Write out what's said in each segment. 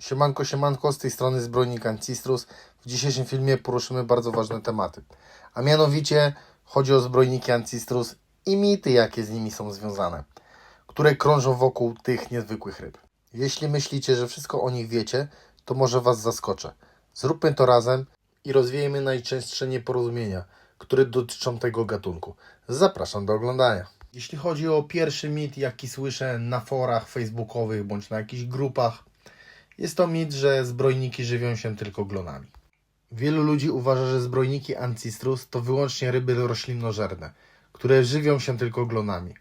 Siemanko, siemanko, z tej strony Zbrojnik Ancistrus. W dzisiejszym filmie poruszymy bardzo ważne tematy. A mianowicie chodzi o zbrojniki Ancistrus i mity, jakie z nimi są związane, które krążą wokół tych niezwykłych ryb. Jeśli myślicie, że wszystko o nich wiecie, to może Was zaskoczę. Zróbmy to razem i rozwiejmy najczęstsze nieporozumienia, które dotyczą tego gatunku. Zapraszam do oglądania. Jeśli chodzi o pierwszy mit, jaki słyszę na forach facebookowych bądź na jakichś grupach, jest to mit, że zbrojniki żywią się tylko glonami. Wielu ludzi uważa, że zbrojniki Ancistrus to wyłącznie ryby roślinnożerne, które żywią się tylko glonami.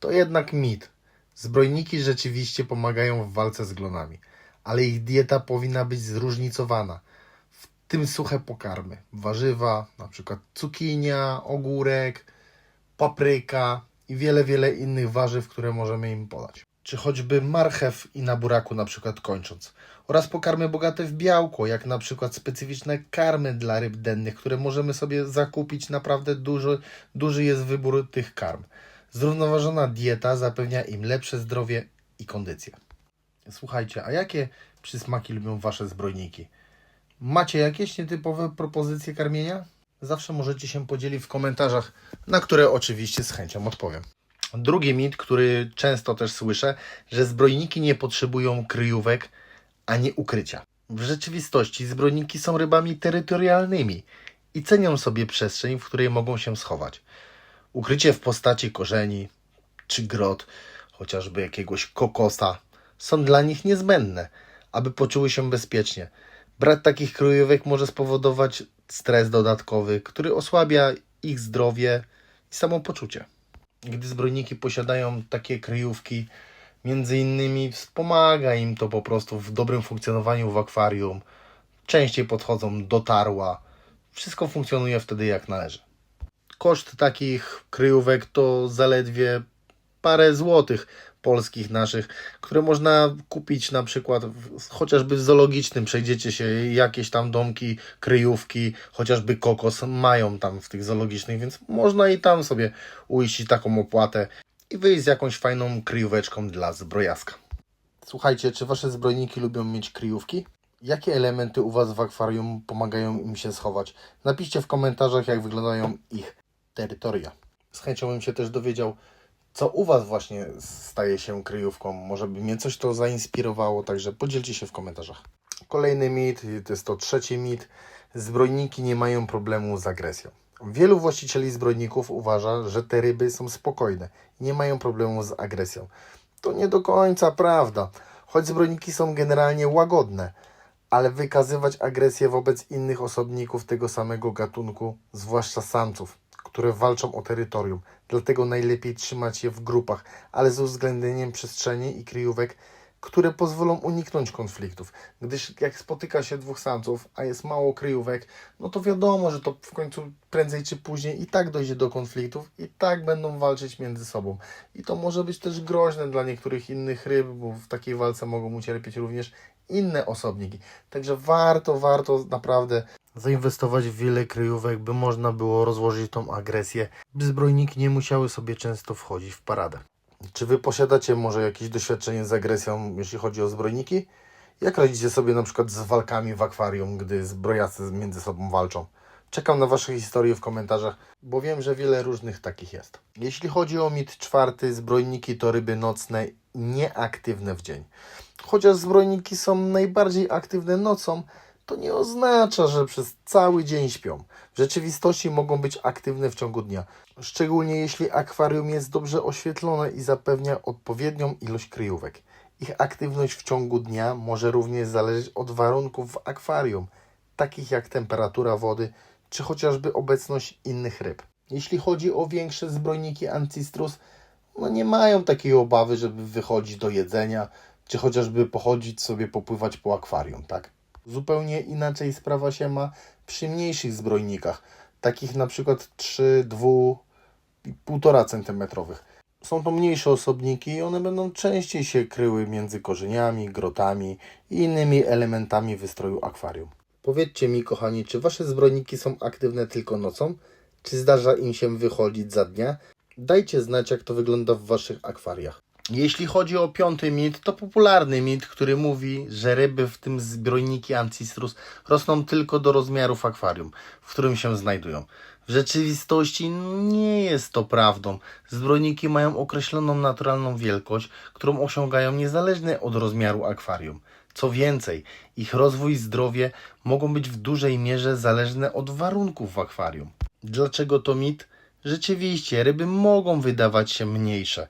To jednak mit. Zbrojniki rzeczywiście pomagają w walce z glonami, ale ich dieta powinna być zróżnicowana, w tym suche pokarmy, warzywa, np. cukinia, ogórek, papryka i wiele, wiele innych warzyw, które możemy im podać. Czy choćby marchew i na buraku na przykład kończąc. Oraz pokarmy bogate w białko, jak na przykład specyficzne karmy dla ryb dennych, które możemy sobie zakupić. Naprawdę duży, duży jest wybór tych karm. Zrównoważona dieta zapewnia im lepsze zdrowie i kondycję. Słuchajcie, a jakie przysmaki lubią Wasze zbrojniki? Macie jakieś nietypowe propozycje karmienia? Zawsze możecie się podzielić w komentarzach, na które oczywiście z chęcią odpowiem. Drugi mit, który często też słyszę, że zbrojniki nie potrzebują kryjówek ani ukrycia. W rzeczywistości zbrojniki są rybami terytorialnymi i cenią sobie przestrzeń, w której mogą się schować. Ukrycie w postaci korzeni czy grot, chociażby jakiegoś kokosa, są dla nich niezbędne, aby poczuły się bezpiecznie. Brak takich kryjówek może spowodować stres dodatkowy, który osłabia ich zdrowie i samopoczucie. Gdy zbrojniki posiadają takie kryjówki, między innymi wspomaga im to po prostu w dobrym funkcjonowaniu w akwarium. Częściej podchodzą do tarła. Wszystko funkcjonuje wtedy jak należy. Koszt takich kryjówek to zaledwie parę złotych polskich naszych, które można kupić na przykład w, chociażby w zoologicznym. Przejdziecie się jakieś tam domki, kryjówki, chociażby kokos mają tam w tych zoologicznych, więc można i tam sobie ujść taką opłatę i wyjść z jakąś fajną kryjóweczką dla zbrojaska. Słuchajcie, czy wasze zbrojniki lubią mieć kryjówki? Jakie elementy u was w akwarium pomagają im się schować? Napiszcie w komentarzach, jak wyglądają ich terytoria. Z chęcią bym się też dowiedział, co u Was właśnie staje się kryjówką. Może by mnie coś to zainspirowało, także podzielcie się w komentarzach. Kolejny mit, to jest to trzeci mit. Zbrojniki nie mają problemu z agresją. Wielu właścicieli zbrojników uważa, że te ryby są spokojne i nie mają problemu z agresją. To nie do końca prawda. Choć zbrojniki są generalnie łagodne, ale wykazywać agresję wobec innych osobników tego samego gatunku, zwłaszcza samców, które walczą o terytorium. Dlatego najlepiej trzymać je w grupach, ale z uwzględnieniem przestrzeni i kryjówek, które pozwolą uniknąć konfliktów. Gdyż jak spotyka się dwóch samców, a jest mało kryjówek, no to wiadomo, że to w końcu prędzej czy później i tak dojdzie do konfliktów, i tak będą walczyć między sobą. I to może być też groźne dla niektórych innych ryb, bo w takiej walce mogą ucierpieć również inne osobniki. Także warto, warto naprawdę zainwestować w wiele kryjówek, by można było rozłożyć tą agresję, by zbrojniki nie musiały sobie często wchodzić w paradę. Czy wy posiadacie może jakieś doświadczenie z agresją, jeśli chodzi o zbrojniki? Jak radzicie sobie na przykład z walkami w akwarium, gdy zbrojacy między sobą walczą? Czekam na Wasze historie w komentarzach, bo wiem, że wiele różnych takich jest. Jeśli chodzi o mit czwarty, zbrojniki to ryby nocne, nieaktywne w dzień. Chociaż zbrojniki są najbardziej aktywne nocą, to nie oznacza, że przez cały dzień śpią. W rzeczywistości mogą być aktywne w ciągu dnia, szczególnie jeśli akwarium jest dobrze oświetlone i zapewnia odpowiednią ilość kryjówek. Ich aktywność w ciągu dnia może również zależeć od warunków w akwarium, takich jak temperatura wody czy chociażby obecność innych ryb. Jeśli chodzi o większe zbrojniki Ancistrus, no nie mają takiej obawy, żeby wychodzić do jedzenia, czy chociażby pochodzić sobie, popływać po akwarium, tak? Zupełnie inaczej sprawa się ma przy mniejszych zbrojnikach, takich na przykład 3, 2 i 1,5 cm. Są to mniejsze osobniki i one będą częściej się kryły między korzeniami, grotami i innymi elementami wystroju akwarium. Powiedzcie mi, kochani, czy wasze zbrojniki są aktywne tylko nocą? Czy zdarza im się wychodzić za dnia? Dajcie znać, jak to wygląda w waszych akwariach. Jeśli chodzi o piąty mit, to popularny mit, który mówi, że ryby, w tym zbrojniki Ancistrus, rosną tylko do rozmiarów akwarium, w którym się znajdują. W rzeczywistości nie jest to prawdą. Zbrojniki mają określoną naturalną wielkość, którą osiągają niezależnie od rozmiaru akwarium. Co więcej, ich rozwój i zdrowie mogą być w dużej mierze zależne od warunków w akwarium. Dlaczego to mit? Rzeczywiście, ryby mogą wydawać się mniejsze,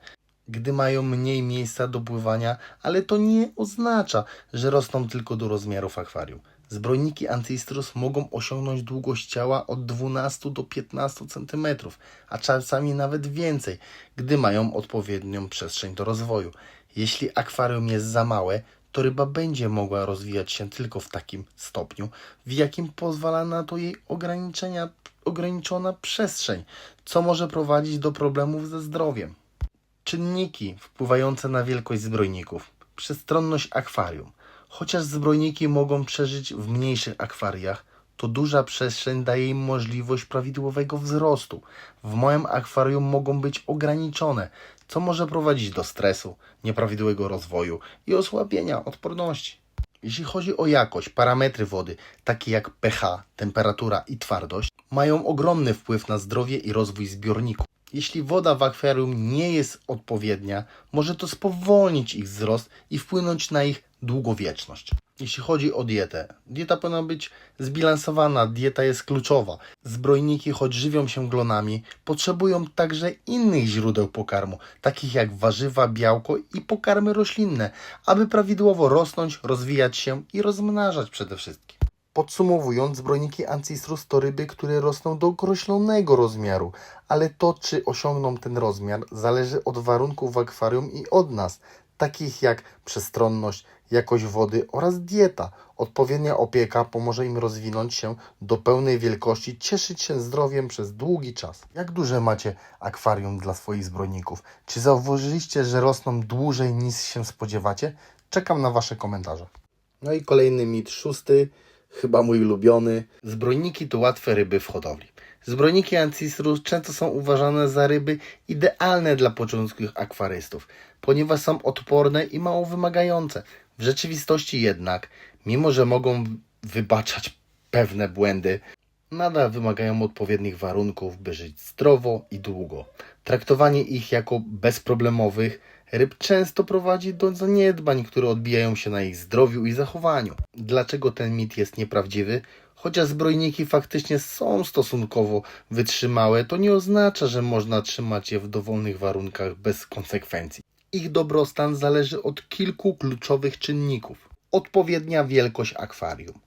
gdy mają mniej miejsca do pływania, ale to nie oznacza, że rosną tylko do rozmiarów akwarium. Zbrojniki Antistrus mogą osiągnąć długość ciała od 12 do 15 cm, a czasami nawet więcej, gdy mają odpowiednią przestrzeń do rozwoju. Jeśli akwarium jest za małe, to ryba będzie mogła rozwijać się tylko w takim stopniu, w jakim pozwala na to jej ograniczenia, ograniczona przestrzeń, co może prowadzić do problemów ze zdrowiem. Czynniki wpływające na wielkość zbrojników. Przestronność akwarium. Chociaż zbrojniki mogą przeżyć w mniejszych akwariach, to duża przestrzeń daje im możliwość prawidłowego wzrostu. W moim akwarium mogą być ograniczone, co może prowadzić do stresu, nieprawidłowego rozwoju i osłabienia odporności. Jeśli chodzi o jakość, parametry wody, takie jak pH, temperatura i twardość, mają ogromny wpływ na zdrowie i rozwój zbiorników. Jeśli woda w akwarium nie jest odpowiednia, może to spowolnić ich wzrost i wpłynąć na ich długowieczność. Jeśli chodzi o dietę, dieta powinna być zbilansowana, dieta jest kluczowa. Zbrojniki, choć żywią się glonami, potrzebują także innych źródeł pokarmu, takich jak warzywa, białko i pokarmy roślinne, aby prawidłowo rosnąć, rozwijać się i rozmnażać przede wszystkim. Podsumowując, zbrojniki Ancistrus to ryby, które rosną do określonego rozmiaru, ale to, czy osiągną ten rozmiar, zależy od warunków w akwarium i od nas, takich jak przestronność, jakość wody oraz dieta. Odpowiednia opieka pomoże im rozwinąć się do pełnej wielkości, cieszyć się zdrowiem przez długi czas. Jak duże macie akwarium dla swoich zbrojników? Czy zauważyliście, że rosną dłużej niż się spodziewacie? Czekam na Wasze komentarze. No i kolejny mit szósty, chyba mój ulubiony. Zbrojniki to łatwe ryby w hodowli. Zbrojniki Ancistrus często są uważane za ryby idealne dla początkujących akwarystów, ponieważ są odporne i mało wymagające. W rzeczywistości jednak, mimo że mogą wybaczać pewne błędy, nadal wymagają odpowiednich warunków, by żyć zdrowo i długo. Traktowanie ich jako bezproblemowych ryb często prowadzi do zaniedbań, które odbijają się na ich zdrowiu i zachowaniu. Dlaczego ten mit jest nieprawdziwy? Chociaż zbrojniki faktycznie są stosunkowo wytrzymałe, to nie oznacza, że można trzymać je w dowolnych warunkach bez konsekwencji. Ich dobrostan zależy od kilku kluczowych czynników. Odpowiednia wielkość akwarium.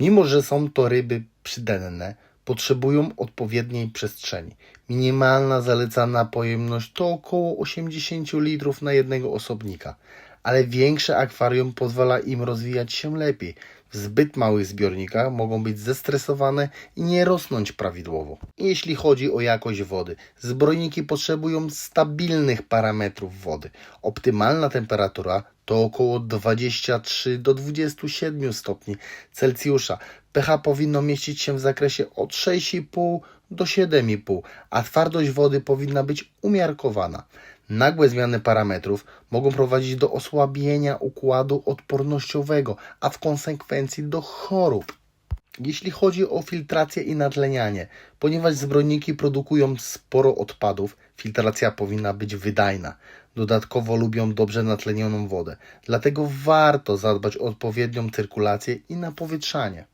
Mimo, że są to ryby przydenne, potrzebują odpowiedniej przestrzeni. Minimalna zalecana pojemność to około 80 litrów na jednego osobnika, ale większe akwarium pozwala im rozwijać się lepiej. W zbyt małych zbiornikach mogą być zestresowane i nie rosnąć prawidłowo. Jeśli chodzi o jakość wody, zbrojniki potrzebują stabilnych parametrów wody. Optymalna temperatura to około 23 do 27 stopni Celsjusza. pH powinno mieścić się w zakresie od 6,5 do 7,5, a twardość wody powinna być umiarkowana. Nagłe zmiany parametrów mogą prowadzić do osłabienia układu odpornościowego, a w konsekwencji do chorób. Jeśli chodzi o filtrację i natlenianie, ponieważ zbrojniki produkują sporo odpadów, filtracja powinna być wydajna. Dodatkowo lubią dobrze natlenioną wodę, dlatego warto zadbać o odpowiednią cyrkulację i napowietrzanie.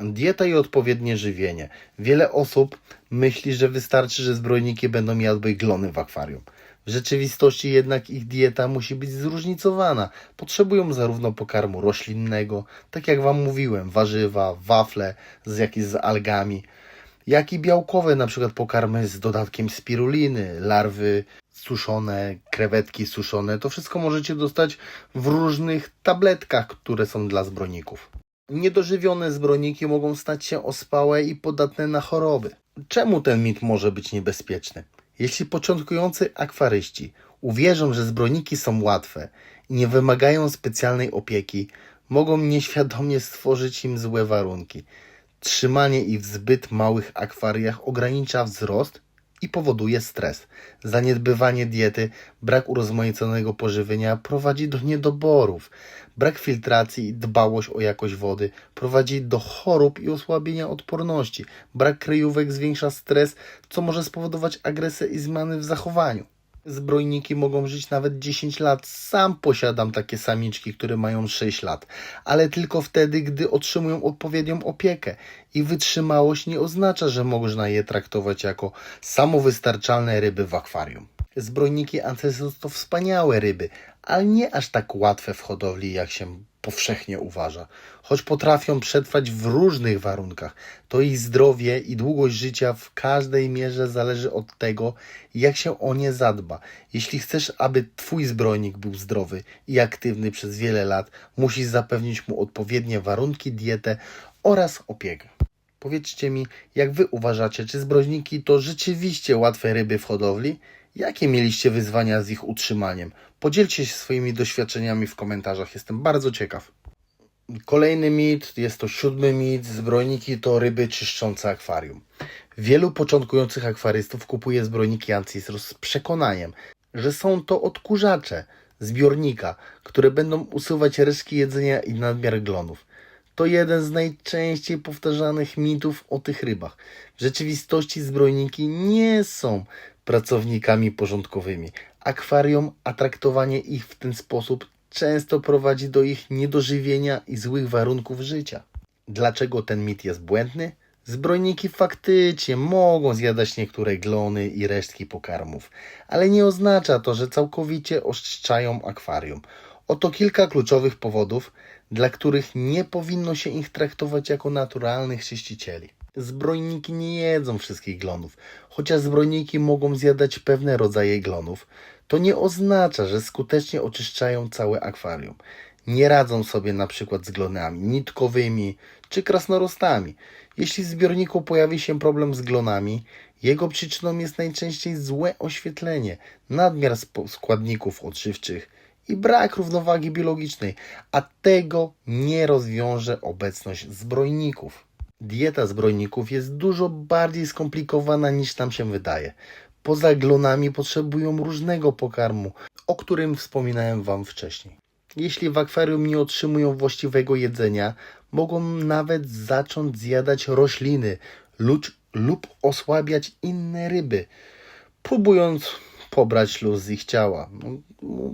Dieta i odpowiednie żywienie. Wiele osób myśli, że wystarczy, że zbrojniki będą jadły glony w akwarium. W rzeczywistości jednak ich dieta musi być zróżnicowana. Potrzebują zarówno pokarmu roślinnego, tak jak Wam mówiłem, warzywa, wafle z jakieś z algami, jak i białkowe, na przykład pokarmy z dodatkiem spiruliny, larwy suszone, krewetki suszone. To wszystko możecie dostać w różnych tabletkach, które są dla zbrojników. Niedożywione zbrojniki mogą stać się ospałe i podatne na choroby. Czemu ten mit może być niebezpieczny? Jeśli początkujący akwaryści uwierzą, że zbrojniki są łatwe i nie wymagają specjalnej opieki, mogą nieświadomie stworzyć im złe warunki. Trzymanie ich w zbyt małych akwariach ogranicza wzrost i powoduje stres. Zaniedbywanie diety, brak urozmaiconego pożywienia prowadzi do niedoborów. Brak filtracji i dbałość o jakość wody prowadzi do chorób i osłabienia odporności. Brak kryjówek zwiększa stres, co może spowodować agresję i zmiany w zachowaniu. Zbrojniki mogą żyć nawet 10 lat. Sam posiadam takie samiczki, które mają 6 lat, ale tylko wtedy, gdy otrzymują odpowiednią opiekę. I wytrzymałość nie oznacza, że można je traktować jako samowystarczalne ryby w akwarium. Zbrojniki Ancestors to wspaniałe ryby, ale nie aż tak łatwe w hodowli, jak się powszechnie uważa. Choć potrafią przetrwać w różnych warunkach, to ich zdrowie i długość życia w każdej mierze zależy od tego, jak się o nie zadba. Jeśli chcesz, aby Twój zbrojnik był zdrowy i aktywny przez wiele lat, musisz zapewnić mu odpowiednie warunki, dietę oraz opiekę. Powiedzcie mi, jak Wy uważacie, czy zbrojniki to rzeczywiście łatwe ryby w hodowli? Jakie mieliście wyzwania z ich utrzymaniem? Podzielcie się swoimi doświadczeniami w komentarzach, jestem bardzo ciekaw. Kolejny mit, jest to siódmy mit, zbrojniki to ryby czyszczące akwarium. Wielu początkujących akwarystów kupuje zbrojniki Ancestors z przekonaniem, że są to odkurzacze zbiornika, które będą usuwać resztki jedzenia i nadmiar glonów. To jeden z najczęściej powtarzanych mitów o tych rybach. W rzeczywistości zbrojniki nie są pracownikami porządkowymi. Akwarium, a traktowanie ich w ten sposób często prowadzi do ich niedożywienia i złych warunków życia. Dlaczego ten mit jest błędny? Zbrojniki faktycznie mogą zjadać niektóre glony i resztki pokarmów, ale nie oznacza to, że całkowicie oszczędzają akwarium. Oto kilka kluczowych powodów, dla których nie powinno się ich traktować jako naturalnych czyścicieli. Zbrojniki nie jedzą wszystkich glonów. Chociaż zbrojniki mogą zjadać pewne rodzaje glonów, to nie oznacza, że skutecznie oczyszczają całe akwarium. Nie radzą sobie na przykład z glonami nitkowymi czy krasnorostami. Jeśli w zbiorniku pojawi się problem z glonami, jego przyczyną jest najczęściej złe oświetlenie, nadmiar składników odżywczych i brak równowagi biologicznej, a tego nie rozwiąże obecność zbrojników. Dieta zbrojników jest dużo bardziej skomplikowana niż nam się wydaje. Poza glonami potrzebują różnego pokarmu, o którym wspominałem Wam wcześniej. Jeśli w akwarium nie otrzymują właściwego jedzenia, mogą nawet zacząć zjadać rośliny lub, lub osłabiać inne ryby, próbując pobrać luz z ich ciała. No,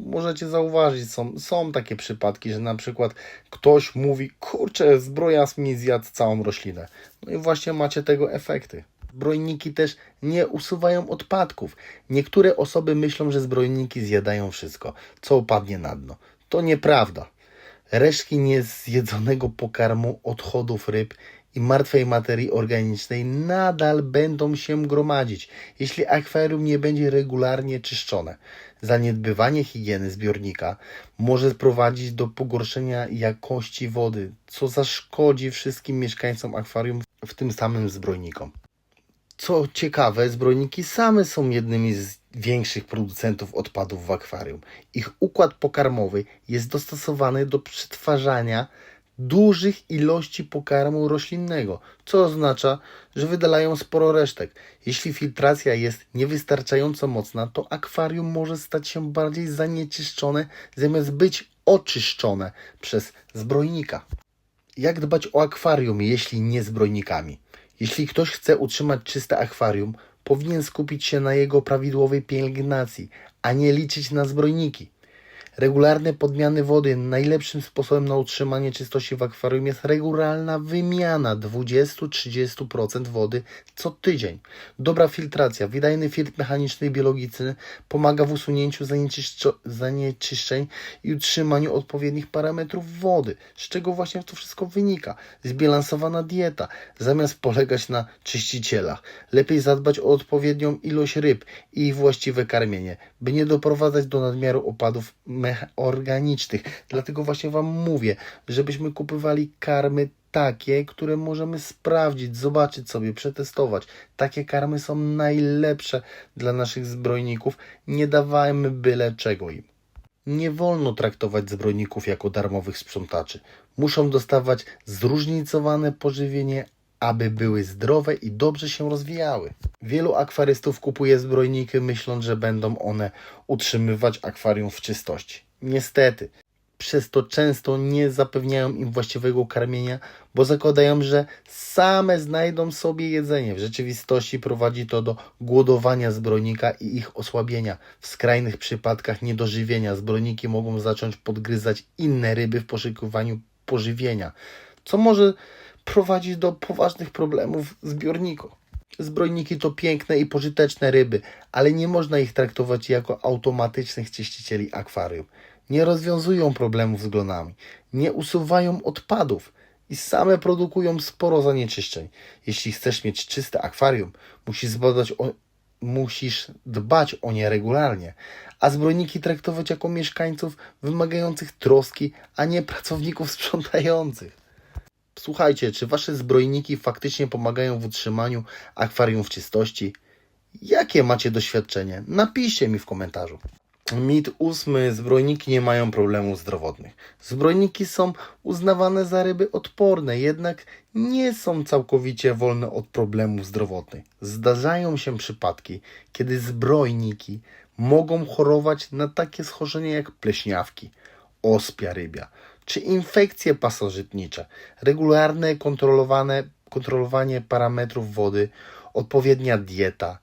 możecie zauważyć, są, są takie przypadki, że na przykład ktoś mówi, kurczę, zbrojas mi zjadł całą roślinę. No i właśnie macie tego efekty. Zbrojniki też nie usuwają odpadków. Niektóre osoby myślą, że zbrojniki zjadają wszystko, co upadnie na dno. To nieprawda. Resztki niezjedzonego pokarmu, odchodów ryb i martwej materii organicznej nadal będą się gromadzić, jeśli akwarium nie będzie regularnie czyszczone. Zaniedbywanie higieny zbiornika może prowadzić do pogorszenia jakości wody, co zaszkodzi wszystkim mieszkańcom akwarium, w tym samym zbrojnikom. Co ciekawe, zbrojniki same są jednymi z większych producentów odpadów w akwarium. Ich układ pokarmowy jest dostosowany do przetwarzania dużych ilości pokarmu roślinnego, co oznacza, że wydalają sporo resztek. Jeśli filtracja jest niewystarczająco mocna, to akwarium może stać się bardziej zanieczyszczone, zamiast być oczyszczone przez zbrojnika. Jak dbać o akwarium, jeśli nie zbrojnikami? Jeśli ktoś chce utrzymać czyste akwarium, powinien skupić się na jego prawidłowej pielęgnacji, a nie liczyć na zbrojniki. Regularne podmiany wody najlepszym sposobem na utrzymanie czystości w akwarium jest regularna wymiana 20-30% wody co tydzień. Dobra filtracja, wydajny filtr mechaniczny i biologiczny pomaga w usunięciu zanieczyszczeń i utrzymaniu odpowiednich parametrów wody, z czego właśnie to wszystko wynika. Zbilansowana dieta, zamiast polegać na czyścicielach. Lepiej zadbać o odpowiednią ilość ryb i właściwe karmienie, by nie doprowadzać do nadmiaru opadów organicznych. Dlatego właśnie Wam mówię, żebyśmy kupowali karmy takie, które możemy sprawdzić, zobaczyć sobie, przetestować. Takie karmy są najlepsze dla naszych zbrojników. Nie dawajmy byle czego im. Nie wolno traktować zbrojników jako darmowych sprzątaczy. Muszą dostawać zróżnicowane pożywienie, aby były zdrowe i dobrze się rozwijały. Wielu akwarystów kupuje zbrojniki myśląc, że będą one utrzymywać akwarium w czystości. Niestety, przez to często nie zapewniają im właściwego karmienia, bo zakładają, że same znajdą sobie jedzenie. W rzeczywistości prowadzi to do głodowania zbrojnika i ich osłabienia. W skrajnych przypadkach niedożywienia zbrojniki mogą zacząć podgryzać inne ryby w poszukiwaniu pożywienia, co może prowadzić do poważnych problemów w zbiorniku. Zbrojniki to piękne i pożyteczne ryby, ale nie można ich traktować jako automatycznych czyścicieli akwarium. Nie rozwiązują problemów z glonami, nie usuwają odpadów i same produkują sporo zanieczyszczeń. Jeśli chcesz mieć czyste akwarium, musisz zbadać o, musisz dbać o nie regularnie, a zbrojniki traktować jako mieszkańców wymagających troski, a nie pracowników sprzątających. Słuchajcie, czy wasze zbrojniki faktycznie pomagają w utrzymaniu akwarium w czystości? Jakie macie doświadczenie? Napiszcie mi w komentarzu. Mit ósmy. Zbrojniki nie mają problemów zdrowotnych. Zbrojniki są uznawane za ryby odporne, jednak nie są całkowicie wolne od problemów zdrowotnych. Zdarzają się przypadki, kiedy zbrojniki mogą chorować na takie schorzenia jak pleśniawki, ospia rybia czy infekcje pasożytnicze. Regularne kontrolowane, kontrolowanie parametrów wody, odpowiednia dieta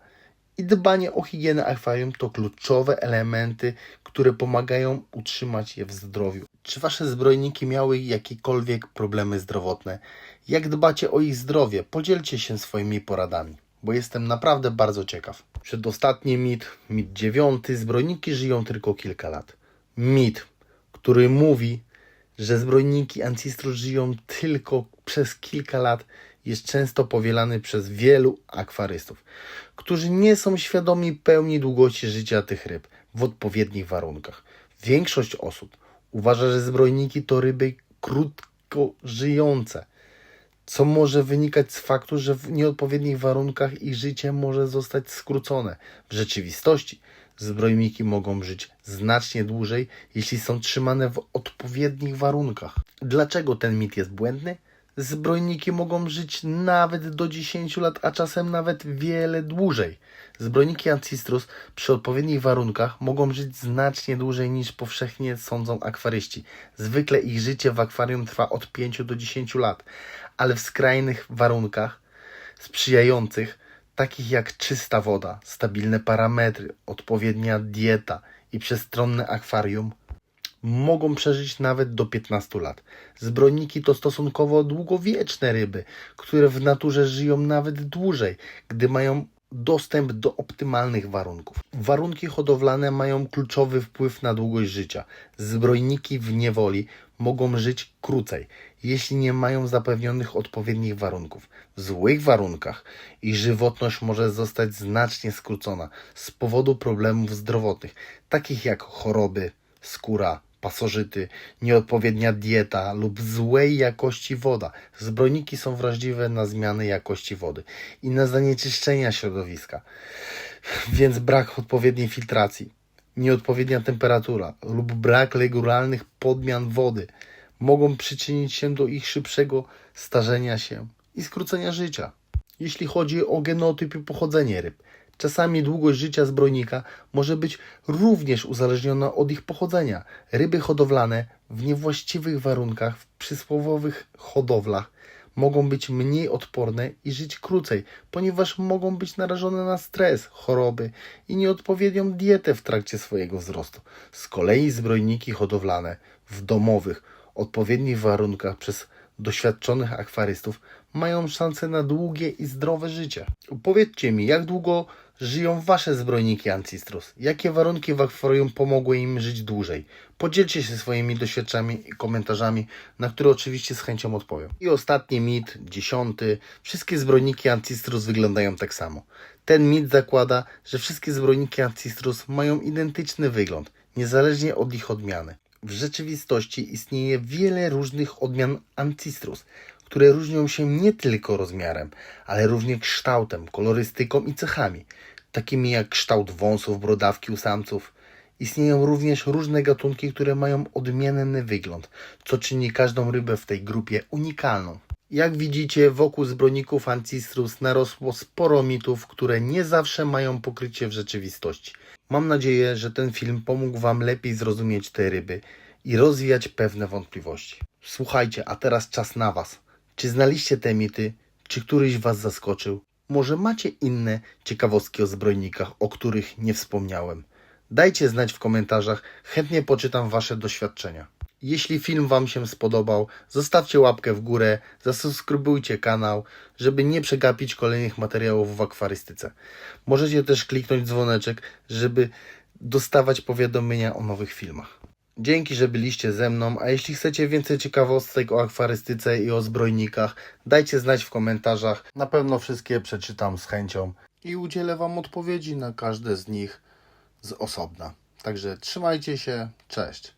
i dbanie o higienę akwarium to kluczowe elementy, które pomagają utrzymać je w zdrowiu. Czy wasze zbrojniki miały jakiekolwiek problemy zdrowotne? Jak dbacie o ich zdrowie? Podzielcie się swoimi poradami, bo jestem naprawdę bardzo ciekaw. Przedostatni mit, mit dziewiąty. Zbrojniki żyją tylko kilka lat. Mit, który mówi, że zbrojniki Ancestros żyją tylko przez kilka lat, jest często powielany przez wielu akwarystów, którzy nie są świadomi pełni długości życia tych ryb w odpowiednich warunkach. Większość osób uważa, że zbrojniki to ryby krótko żyjące, co może wynikać z faktu, że w nieodpowiednich warunkach ich życie może zostać skrócone. W rzeczywistości zbrojniki mogą żyć znacznie dłużej, jeśli są trzymane w odpowiednich warunkach. Dlaczego ten mit jest błędny? Zbrojniki mogą żyć nawet do 10 lat, a czasem nawet wiele dłużej. Zbrojniki Ancistrus przy odpowiednich warunkach mogą żyć znacznie dłużej niż powszechnie sądzą akwaryści. Zwykle ich życie w akwarium trwa od 5 do 10 lat, ale w skrajnych warunkach sprzyjających takich jak czysta woda, stabilne parametry, odpowiednia dieta i przestronne akwarium, mogą przeżyć nawet do 15 lat. Zbrojniki to stosunkowo długowieczne ryby, które w naturze żyją nawet dłużej, gdy mają dostęp do optymalnych warunków. Warunki hodowlane mają kluczowy wpływ na długość życia. Zbrojniki w niewoli mogą żyć krócej, jeśli nie mają zapewnionych odpowiednich warunków. W złych warunkach ich żywotność może zostać znacznie skrócona z powodu problemów zdrowotnych, takich jak choroby, skóra, pasożyty, nieodpowiednia dieta lub złej jakości woda. Zbrojniki są wrażliwe na zmiany jakości wody i na zanieczyszczenia środowiska, więc brak odpowiedniej filtracji, nieodpowiednia temperatura lub brak regularnych podmian wody mogą przyczynić się do ich szybszego starzenia się i skrócenia życia. Jeśli chodzi o genotyp i pochodzenie ryb, Czasami długość życia zbrojnika może być również uzależniona od ich pochodzenia. Ryby hodowlane w niewłaściwych warunkach, w przysłowowych hodowlach, mogą być mniej odporne i żyć krócej, ponieważ mogą być narażone na stres, choroby i nieodpowiednią dietę w trakcie swojego wzrostu. Z kolei zbrojniki hodowlane w domowych, odpowiednich warunkach przez doświadczonych akwarystów mają szansę na długie i zdrowe życie. Powiedzcie mi, jak długo żyją Wasze zbrojniki Ancistrus? Jakie warunki w akwarium pomogły im żyć dłużej? Podzielcie się swoimi doświadczeniami i komentarzami, na które oczywiście z chęcią odpowiem. I ostatni mit, dziesiąty. Wszystkie zbrojniki Ancistrus wyglądają tak samo. Ten mit zakłada, że wszystkie zbrojniki Ancistrus mają identyczny wygląd, niezależnie od ich odmiany. W rzeczywistości istnieje wiele różnych odmian Ancistrus, które różnią się nie tylko rozmiarem, ale również kształtem, kolorystyką i cechami, takimi jak kształt wąsów, brodawki u samców. Istnieją również różne gatunki, które mają odmienny wygląd, co czyni każdą rybę w tej grupie unikalną. Jak widzicie, wokół zbrojników Ancistrus narosło sporo mitów, które nie zawsze mają pokrycie w rzeczywistości. Mam nadzieję, że ten film pomógł Wam lepiej zrozumieć te ryby i rozwijać pewne wątpliwości. Słuchajcie, a teraz czas na Was. Czy znaliście te mity? Czy któryś Was zaskoczył? Może macie inne ciekawostki o zbrojnikach, o których nie wspomniałem? Dajcie znać w komentarzach, chętnie poczytam Wasze doświadczenia. Jeśli film Wam się spodobał, zostawcie łapkę w górę, zasubskrybujcie kanał, żeby nie przegapić kolejnych materiałów w akwarystyce. Możecie też kliknąć dzwoneczek, żeby dostawać powiadomienia o nowych filmach. Dzięki, że byliście ze mną, a jeśli chcecie więcej ciekawostek o akwarystyce i o zbrojnikach, dajcie znać w komentarzach. Na pewno wszystkie przeczytam z chęcią i udzielę Wam odpowiedzi na każde z nich z osobna. Także trzymajcie się, cześć.